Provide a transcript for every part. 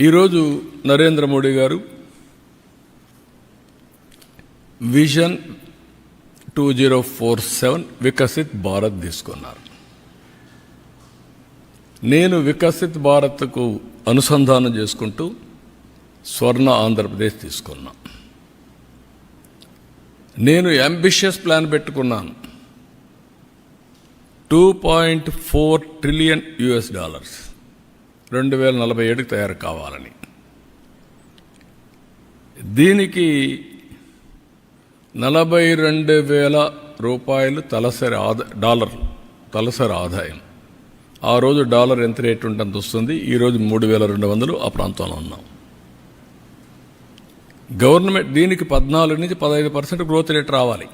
ఈరోజు నరేంద్ర మోడీ గారు vision two zero four seven Viksit Bharat తీసుకున్నారు. నేను వికసిత్ భారత్కు అనుసంధానం చేసుకుంటూ స్వర్ణ ఆంధ్రప్రదేశ్ తీసుకున్నా. నేను అంబిషియస్ ప్లాన్ పెట్టుకున్నాను. Two point four trillion US dollars రెండు వేల నలభై ఏడుకి తయారు కావాలని. దీనికి నలభై రెండు వేల రూపాయలు తలసరి ఆదా డాలర్లు తలసరి ఆదాయం. ఆ రోజు డాలర్ ఎంత రేటు ఉంటుంది వస్తుంది. ఈరోజు మూడు వేల రెండు వందలు ఆ ప్రాంతంలో ఉన్నాం. గవర్నమెంట్ దీనికి పద్నాలుగు నుంచి పదహైదు పర్సెంట్ గ్రోత్ రేట్ రావాలి.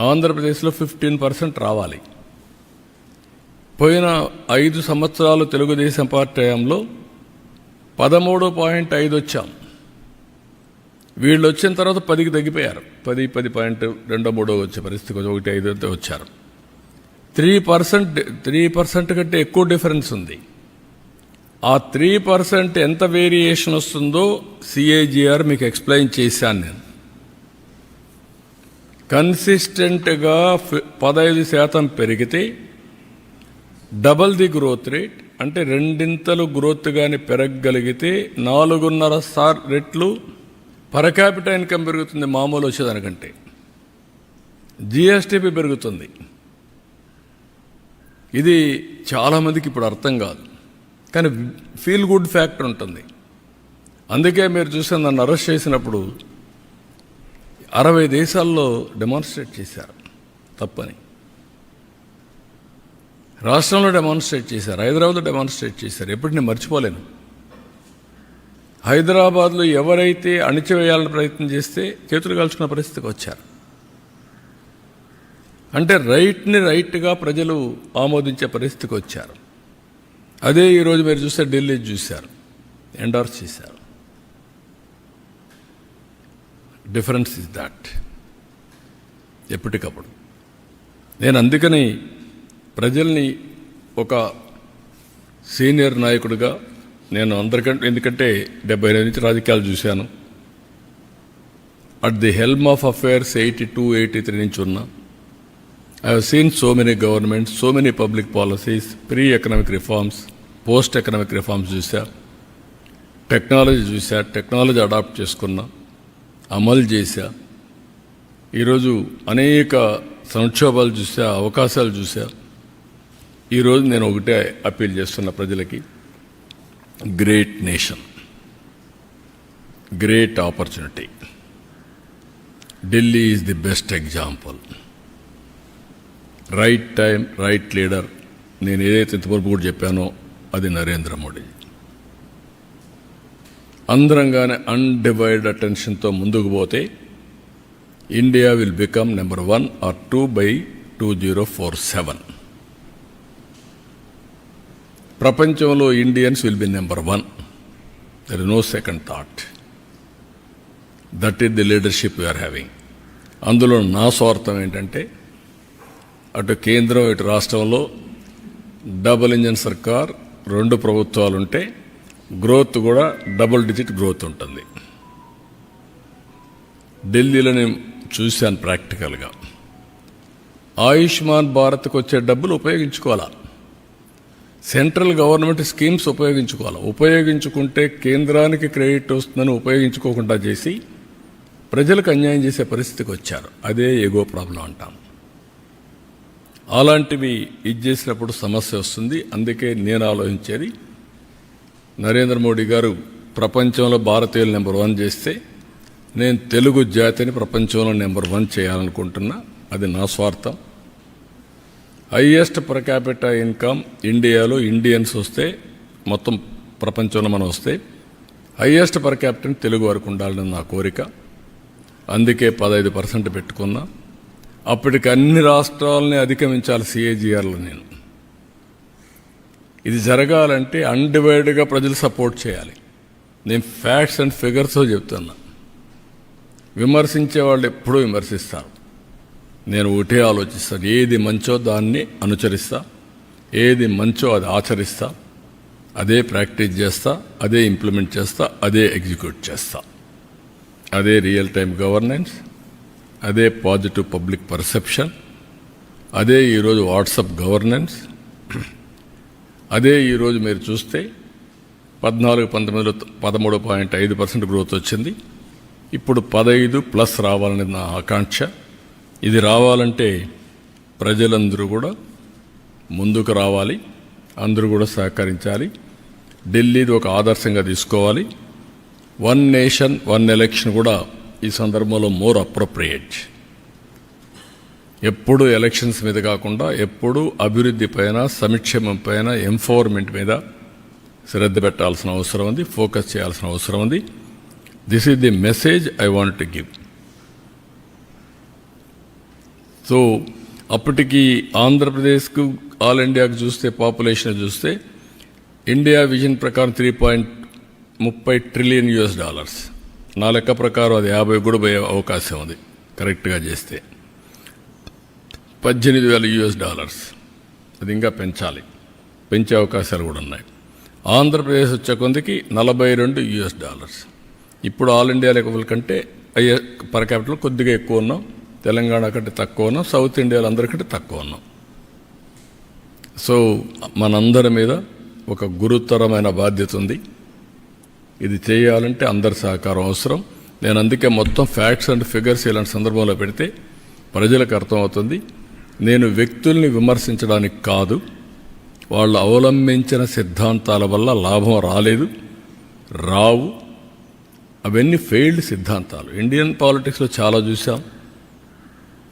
ఆంధ్రప్రదేశ్లో ఫిఫ్టీన్ పర్సెంట్ రావాలి. పోయిన ఐదు సంవత్సరాలు తెలుగుదేశం పార్టీ హయాంలో పదమూడు పాయింట్ ఐదు వచ్చాం. వీళ్ళు వచ్చిన తర్వాత పదికి తగ్గిపోయారు. పది పది పాయింట్ రెండో మూడో వచ్చే పరిస్థితి కొంచెం ఒకటి ఐదు అంతా వచ్చారు. త్రీ పర్సెంట్ త్రీ పర్సెంట్ కంటే ఎక్కువ డిఫరెన్స్ ఉంది. ఆ త్రీ పర్సెంట్ ఎంత వేరియేషన్ వస్తుందో సిఏజిఆర్ మీకు ఎక్స్ప్లెయిన్ చేశాను నేను. కన్సిస్టెంట్గా పదహైదు శాతం పెరిగితే డబల్ ది గ్రోత్ రేట్ అంటే రెండింతలు గ్రోత్ కానీ పెరగగలిగితే నాలుగున్నర సార్ రెట్లు పర్ క్యాపిటల్ ఇన్కమ్ పెరుగుతుంది మామూలు వచ్చేదానికంటే. జిఎస్టీపీ పెరుగుతుంది. ఇది చాలామందికి ఇప్పుడు అర్థం కాదు. కానీ ఫీల్ గుడ్ ఫ్యాక్టర్ ఉంటుంది. అందుకే మీరు చూసిన నన్ను అరెస్ట్ చేసినప్పుడు అరవై దేశాల్లో డెమాన్స్ట్రేట్ చేశారు తప్పని. రాష్ట్రంలో డెమాన్స్ట్రేట్ చేశారు హైదరాబాద్లో డెమాన్స్ట్రేట్ చేశారు. ఎప్పుడు నేను మర్చిపోలేను. హైదరాబాద్లో ఎవరైతే అణిచివేయాలని ప్రయత్నం చేస్తే చేతులు కాల్చుకున్న పరిస్థితికి వచ్చారు. అంటే రైట్ని రైట్గా ప్రజలు ఆమోదించే పరిస్థితికి వచ్చారు. అదే ఈరోజు మీరు చూస్తే ఢిల్లీ చూశారు ఎండార్స్ చేశారు. డిఫరెన్స్ ఇస్ దాట్ ఎప్పటికప్పుడు. నేను అందుకని ప్రజల్ని ఒక సీనియర్ నాయకుడిగా నేను అందరికంటే ఎందుకంటే డెబ్బై ఐదు నుంచి రాజకీయాలు చూశాను. At the helm of affairs eighty two eighty three నుంచి ఉన్నా I have seen so many governments so many public policies pre economic reforms post economic reforms చూసా టెక్నాలజీ చూసా టెక్నాలజీ అడాప్ట్ చేసుకున్నా అమలు చేశా. ఈరోజు అనేక సంక్షోభాలు చూసా అవకాశాలు చూసా ఈరోజు నేను ఒకటే అప్పీల్ చేస్తున్న ప్రజలకి great nation great opportunity. Delhi is the best example right time right leader నేను ఏదైతే ఇంతవరకు కూడా చెప్పానో అది నరేంద్ర మోడీ. అందరంగానే అన్డివైడ్ అటెన్షన్తో ముందుకు పోతే India will become number one or two by two zero four seven ప్రపంచంలో Indians will be number one there is no second thought that is the leadership we are having అందులో నా స్వార్థం ఏంటంటే అటు కేంద్రం ఇటు రాష్ట్రంలో డబుల్ ఇంజన్ సర్కార్ రెండు ప్రభుత్వాలు ఉంటే గ్రోత్ కూడా డబుల్ డిజిట్ గ్రోత్ ఉంటుంది. ఢిల్లీలో నేను చూశాను ప్రాక్టికల్గా ఆయుష్మాన్ భారత్కి వచ్చే డబ్బులు ఉపయోగించుకోవాలా? సెంట్రల్ గవర్నమెంట్ స్కీమ్స్ ఉపయోగించుకోవాలి. ఉపయోగించుకుంటే కేంద్రానికి క్రెడిట్ వస్తుందని ఉపయోగించుకోకుండా చేసి ప్రజలకు అన్యాయం చేసే పరిస్థితికి వచ్చారు. అదే ఎగో ప్రాబ్లం అంటాం. అలాంటివి ఇది చేసినప్పుడు సమస్య వస్తుంది. అందుకే నేను ఆలోచించేది నరేంద్ర మోడీ గారు ప్రపంచంలో భారతీయులు నెంబర్ వన్ చేస్తే నేను తెలుగు జాతిని ప్రపంచంలో నెంబర్ వన్ చేయాలనుకుంటున్నా. అది నా స్వార్థం. హయ్యెస్ట్ పర్ ఇన్కమ్ ఇండియాలో ఇండియన్స్ వస్తే మొత్తం ప్రపంచంలో మనం వస్తే హయ్యెస్ట్ పర్ క్యాపిటల్ తెలుగు వరకు ఉండాలని నా కోరిక. అందుకే పదహైదు పర్సెంట్ పెట్టుకున్నా. అప్పటికి అన్ని రాష్ట్రాలని అధిగమించాలి సిఏజీఆర్లో నేను. ఇది జరగాలంటే అన్డివైడ్గా ప్రజలు సపోర్ట్ చేయాలి. నేను ఫ్యాక్ట్స్ అండ్ ఫిగర్స్ చెప్తున్నా. విమర్శించే వాళ్ళు ఎప్పుడూ విమర్శిస్తారు. నేను ఒకటే ఆలోచిస్తాను. ఏది మంచో దాన్ని అనుసరిస్తా ఏది మంచో అది ఆచరిస్తా. అదే ప్రాక్టీస్ చేస్తా. అదే ఇంప్లిమెంట్ చేస్తా. అదే ఎగ్జిక్యూట్ చేస్తా. అదే రియల్ టైం గవర్నెన్స్. అదే పాజిటివ్ పబ్లిక్ పర్సెప్షన్. అదే ఈరోజు వాట్సప్ గవర్నెన్స్. అదే ఈరోజు మీరు చూస్తే పద్నాలుగు పంతొమ్మిదిలో పదమూడు పాయింట్ ఐదు పర్సెంట్ గ్రోత్ వచ్చింది. ఇప్పుడు పదహైదు ప్లస్ రావాలని నా ఆకాంక్ష. ఇది రావాలంటే ప్రజలందరూ కూడా ముందుకు రావాలి అందరూ కూడా సహకరించాలి. ఢిల్లీది ఒక ఆదర్శంగా తీసుకోవాలి. వన్ నేషన్ వన్ ఎలక్షన్ కూడా ఈ సందర్భంలో మోర్ అప్రోప్రియేట్. ఎప్పుడు ఎలక్షన్స్ మీద కాకుండా ఎప్పుడు అభివృద్ధి పైన సంక్షేమం పైన ఎంఫోర్మెంట్ మీద శ్రద్ధ పెట్టాల్సిన అవసరం ఉంది ఫోకస్ చేయాల్సిన అవసరం ఉంది. This is the message I want to give so అప్పటికి ఆంధ్రప్రదేశ్కు ఆల్ ఇండియాకు చూస్తే పాపులేషన్ చూస్తే ఇండియా విజన్ ప్రకారం త్రీ పాయింట్ ముప్పై ట్రిలియన్ యుఎస్ డాలర్స్. నా లెక్క ప్రకారం అది యాభై కూడా పోయే అవకాశం ఉంది కరెక్ట్గా చేస్తే. పద్దెనిమిది వేల యుఎస్ డాలర్స్. అది ఇంకా పెంచాలి. పెంచే అవకాశాలు కూడా ఉన్నాయి. ఆంధ్రప్రదేశ్ వచ్చే కొందికి నలభై రెండు యుఎస్ డాలర్స్. ఇప్పుడు ఆల్ ఇండియా లెవెల్ కంటే అయ్యే పర్ క్యాపిటల్ కొద్దిగా ఎక్కువ ఉన్నాం. తెలంగాణ కంటే తక్కువ ఉన్నాం సౌత్ ఇండియాలో అందరికంటే తక్కువ ఉన్నాం సో మనందరి మీద ఒక గురుతరమైన బాధ్యత ఉంది. ఇది చేయాలంటే అందరి సహకారం అవసరం. నేను అందుకే మొత్తం ఫ్యాక్ట్స్ అండ్ ఫిగర్స్ ఇలాంటి సందర్భంలో పెడితే ప్రజలకు అర్థమవుతుంది. నేను వ్యక్తుల్ని విమర్శించడానికి కాదు వాళ్ళు అవలంబించిన సిద్ధాంతాల వల్ల లాభం రాలేదు రావు. అవన్నీ ఫెయిల్డ్ సిద్ధాంతాలు. ఇండియన్ పాలిటిక్స్లో చాలా చూసాం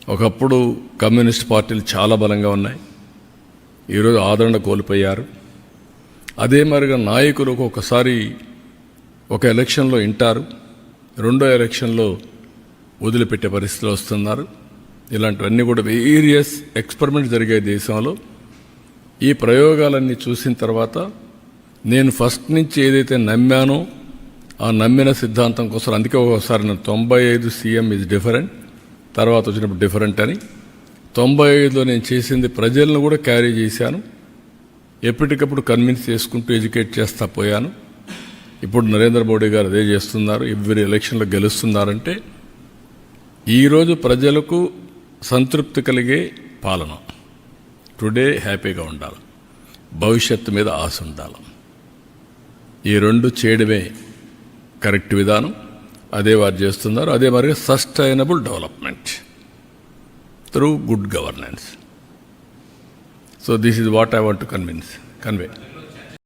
ఒకప్పుడు కమ్యూనిస్ట్ పార్టీలు చాలా బలంగా ఉన్నాయి. ఈరోజు ఆదరణ కోల్పోయారు. అదే మరిగా నాయకులు ఒక్కొక్కసారి ఒక ఎలక్షన్లో ఇంటారు. రెండో ఎలక్షన్లో వదిలిపెట్టే పరిస్థితులు వస్తున్నారు. ఇలాంటివన్నీ కూడా వేరియస్ ఎక్స్పెరిమెంట్ జరిగే దేశంలో. ఈ ప్రయోగాలన్నీ చూసిన తర్వాత నేను ఫస్ట్ నుంచి ఏదైతే నమ్మానో ఆ నమ్మిన సిద్ధాంతం కోసం అందుకే ఒకసారి నేను తొంభై ఐదు సీఎం ఇస్ డిఫరెంట్ తర్వాత వచ్చినప్పుడు డిఫరెంట్ అని. తొంభై ఐదులో నేను చేసింది ప్రజలను కూడా క్యారీ చేశాను. ఎప్పటికప్పుడు కన్విన్స్ చేసుకుంటూ ఎడ్యుకేట్ చేస్తా పోయాను. ఇప్పుడు నరేంద్ర మోడీ గారు అదే చేస్తున్నారు. ఎవ్రీ ఎలక్షన్లో గెలుస్తున్నారంటే ఈరోజు ప్రజలకు సంతృప్తి కలిగే పాలన. టుడే హ్యాపీగా ఉండాలి. భవిష్యత్తు మీద ఆశ ఉండాలి. ఈ రెండు చేయడమే కరెక్ట్ విధానం. అదే వారు చేస్తున్నారు. అదే మరి sustainable development through good governance so this is what I want to convince convey